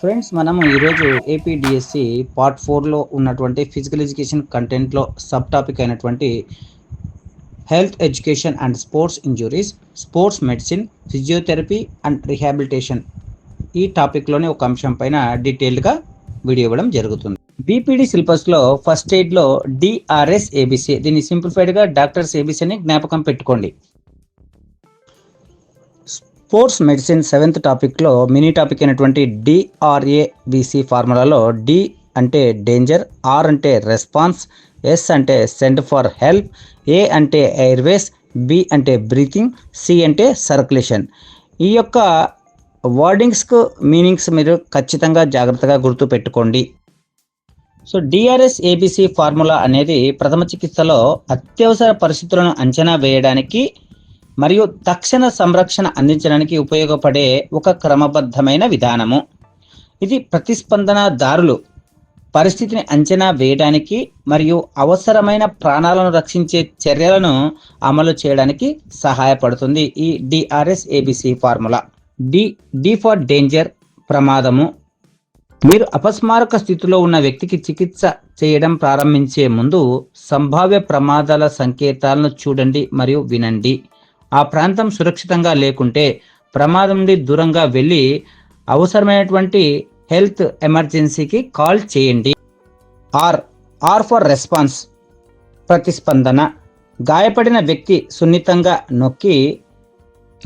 Friends మనము ఈరోజు APDSC part ఫోర్లో ఉన్నటువంటి ఫిజికల్ ఎడ్యుకేషన్ కంటెంట్లో సబ్ టాపిక్ అయినటువంటి health education and sports injuries sports medicine physiotherapy and rehabilitation ఈ టాపిక్లోనే ఒక అంశం పైన డీటెయిల్డ్గా వీడియో ఇవ్వడం జరుగుతుంది. బీపీడీ సిలబస్లో ఫస్ట్ ఎయిడ్లో డిఆర్ఎస్ ఏబిసి దీన్ని సింప్లిఫైడ్గా డాక్టర్స్ ఏబిసి అని జ్ఞాపకం పెట్టుకోండి. స్పోర్ట్స్ మెడిసిన్ సెవెంత్ టాపిక్లో మినీ టాపిక్ అయినటువంటి డిఆర్ఏబిసి ఫార్ములాలో డి అంటే డేంజర్ ఆర్ అంటే రెస్పాన్స్ ఎస్ అంటే సెండ్ ఫర్ హెల్ప్ ఏ అంటే ఎయిర్వేస్ బి అంటే బ్రీతింగ్ సి అంటే సర్క్యులేషన్. ఈ యొక్క వర్డింగ్స్కు మీనింగ్స్ మీరు ఖచ్చితంగా జాగ్రత్తగా గుర్తు పెట్టుకోండి సో డిఆర్ఎస్ ఏబిసి ఫార్ములా అనేది ప్రథమ చికిత్సలో అత్యవసర పరిస్థితులను అంచనా వేయడానికి మరియు తక్షణ సంరక్షణ అందించడానికి ఉపయోగపడే ఒక క్రమబద్ధమైన విధానము. ఇది ప్రతిస్పందనదారులు పరిస్థితిని అంచనా వేయడానికి మరియు అవసరమైన ప్రాణాలను రక్షించే చర్యలను అమలు చేయడానికి సహాయపడుతుంది. ఈ DRS ABC formula. D D for danger ప్రమాదము. మీరు అపస్మారక స్థితిలో ఉన్న వ్యక్తికి చికిత్స చేయడం ప్రారంభించే ముందు సంభావ్య ప్రమాదాల సంకేతాలను చూడండి మరియు వినండి. ఆ ప్రాంతం సురక్షితంగా లేకుంటే ప్రమాదం నుండి దూరంగా వెళ్ళి అవసరమైనటువంటి హెల్త్ ఎమర్జెన్సీకి కాల్ చేయండి. R R for response. ప్రతిస్పందన. గాయపడిన వ్యక్తి సున్నితంగా నొక్కి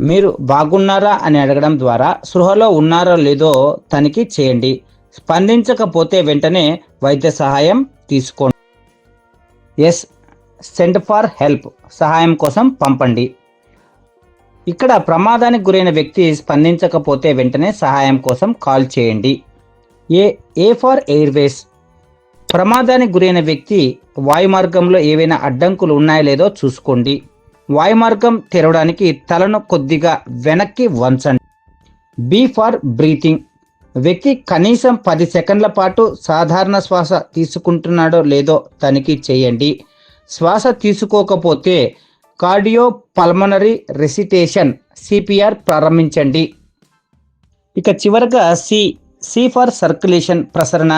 మీరు బాగున్నారా? అని అడగడం ద్వారా సృహలో ఉన్నారో లేదో తనిఖీ చేయండి. స్పందించకపోతే వెంటనే వైద్య సహాయం తీసుకోండి. S send for help. సహాయం కోసం పంపండి. ఇక్కడ ప్రమాదానికి గురైన వ్యక్తి స్పందించకపోతే వెంటనే సహాయం కోసం కాల్ చేయండి. A A for airways. ప్రమాదానికి గురైన వ్యక్తి వాయుమార్గంలో ఏవైనా అడ్డంకులు ఉన్నాయో లేదో చూసుకోండి. వాయుమార్గం తెరవడానికి తలను కొద్దిగా వెనక్కి వంచండి. B for breathing. వ్యక్తి కనీసం పది సెకండ్ల పాటు సాధారణ శ్వాస తీసుకుంటున్నాడో లేదో తనిఖీ చేయండి. శ్వాస తీసుకోకపోతే కార్డియో పల్మనరీ రెసిటేషన్ సిపిఆర్ ప్రారంభించండి. ఇక చివరగా సి సి ఫర్ సర్క్యులేషన్ ప్రసరణ.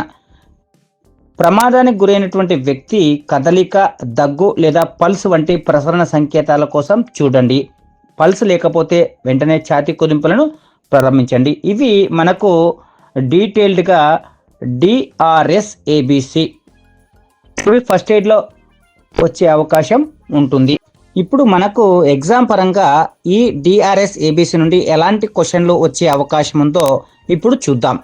ప్రమాదానికి గురైనటువంటి వ్యక్తి కదలిక దగ్గు లేదా పల్స్ వంటి ప్రసరణ సంకేతాల కోసం చూడండి. పల్స్ లేకపోతే వెంటనే ఛాతీ కుదింపులను ప్రారంభించండి. ఇవి మనకు డీటెయిల్డ్గా డిఆర్ఎస్ ఏబిసి ఇవి ఫస్ట్ ఎయిడ్లో వచ్చే అవకాశం ఉంటుంది. ఇప్పుడు మనకు ఎగ్జామ్ పరంగా ఈ డిఆర్ఎస్ ఏబిసి నుండి ఎలాంటి క్వశ్చన్లు వచ్చే అవకాశం ఉందో ఇప్పుడు చూద్దాం.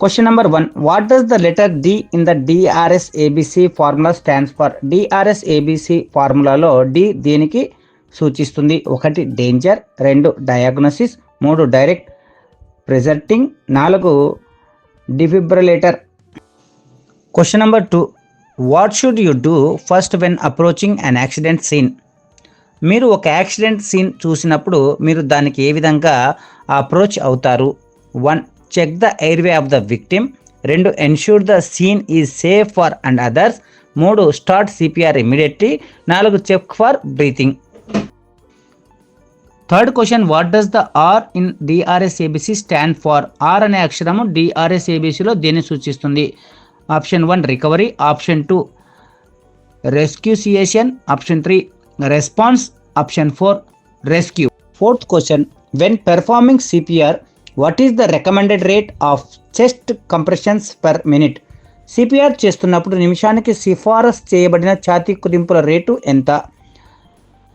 Question number one what does the letter D in the DRS ABC formula stands for DRS ABC ఫార్ములాలో D దేనికి సూచిస్తుంది. ఒకటి డేంజర్ రెండు డయాగ్నోసిస్ మూడు డైరెక్ట్ ప్రెజర్టింగ్ నాలుగు defibrillator question number two what should you do first when approaching an accident scene మీరు ఒక accident scene చూసినప్పుడు మీరు దానికి ఏ విధంగా అప్రోచ్ అవుతారు? One check the airway of the victim రెండు ensure the scene is safe for and others మూడు start CPR immediately నాలుగు check for breathing third question what does the R in DRS ABC stand for R అనే అక్షరము DRS ఏబిసిలో దేన్ని సూచిస్తుంది? Option one recovery option two resuscitation option three response option four rescue. Fourth question when performing CPR what is the recommended rate of chest compressions per minute CPR చేస్తున్నప్పుడు నిమిషానికి సిఫారసు చేయబడిన ఛాతీ కుదింపుల రేటు ఎంత?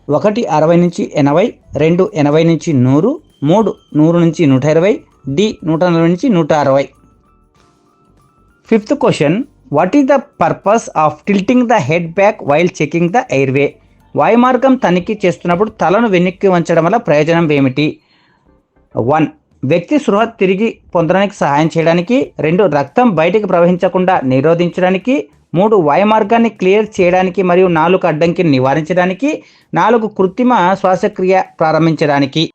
ఒకటి అరవై నుంచి ఎనభై రెండు ఎనభై నుంచి నూరు మూడు నూరు నుంచి నూట ఇరవై డి నూట నలభై నుంచి నూట అరవై. Fifth question what is the purpose of tilting the head back while checking the airway వాయుమార్గం తనిఖీ చేస్తున్నప్పుడు తలను వెనక్కి వంచడం వల్ల ప్రయోజనం ఏమిటి? వన్ వ్యక్తి సృహ తిరిగి పొందడానికి సహాయం చేయడానికి. రెండు రక్తం బయటికి ప్రవహించకుండా నిరోధించడానికి. మూడు వాయు మార్గాన్ని క్లియర్ చేయడానికి మరియు నాలుగు అడ్డంకిని నివారించడానికి. నాలుగు కృత్రిమ శ్వాసక్రియ ప్రారంభించడానికి.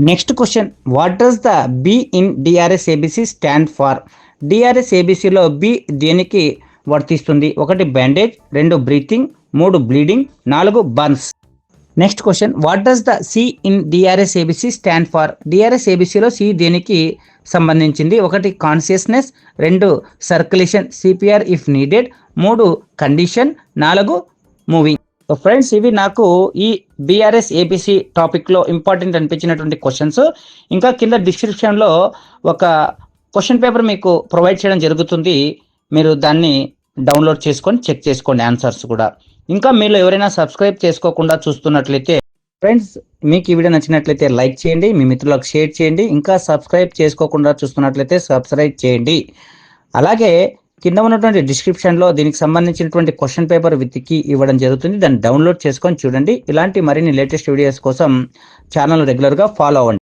Next question what does the B in DRS ABC stand for DRS ఏబిసిలో B దేనికి వర్తిస్తుంది? ఒకటి బ్యాండేజ్ రెండు బ్రీతింగ్ మూడు బ్లీడింగ్ నాలుగు burns next question what does the C in DRS ABC stand for DRS ఏబిసిలో C దేనికి సంబంధించింది? ఒకటి కాన్షియస్నెస్ రెండు సర్క్యులేషన్ సిపిఆర్ ఇఫ్ నీడెడ్ మూడు కండిషన్ నాలుగు మూవింగ్ సో ఫ్రెండ్స్ ఇవి నాకు ఈ బీఆర్ఎస్ ఏబిసి టాపిక్లో ఇంపార్టెంట్ అనిపించినటువంటి క్వశ్చన్స్ ఇంకా కింద డిస్క్రిప్షన్లో ఒక క్వశ్చన్ పేపర్ మీకు ప్రొవైడ్ చేయడం జరుగుతుంది. మీరు దాన్ని డౌన్లోడ్ చేసుకొని చెక్ చేసుకోండి ఆన్సర్స్ కూడా. ఇంకా మీరు ఎవరైనా సబ్స్క్రైబ్ చేసుకోకుండా చూస్తున్నట్లయితే ఫ్రెండ్స్ మీకు ఈ వీడియో నచ్చినట్లయితే లైక్ చేయండి మీ మిత్రులకు షేర్ చేయండి ఇంకా సబ్స్క్రైబ్ చేసుకోకుండా చూస్తున్నట్లయితే సబ్స్క్రైబ్ చేయండి. అలాగే కింద ఉన్నటువంటి డిస్క్రిప్షన్లో దీనికి సంబంధించినటువంటి క్వశ్చన్ పేపర్ వెతికి ఇవ్వడం జరుగుతుంది. దాన్ని డౌన్లోడ్ చేసుకొని చూడండి. ఇలాంటి మరిన్ని లేటెస్ట్ వీడియోస్ కోసం ఛానల్ రెగ్యులర్గా ఫాలో అవ్వండి.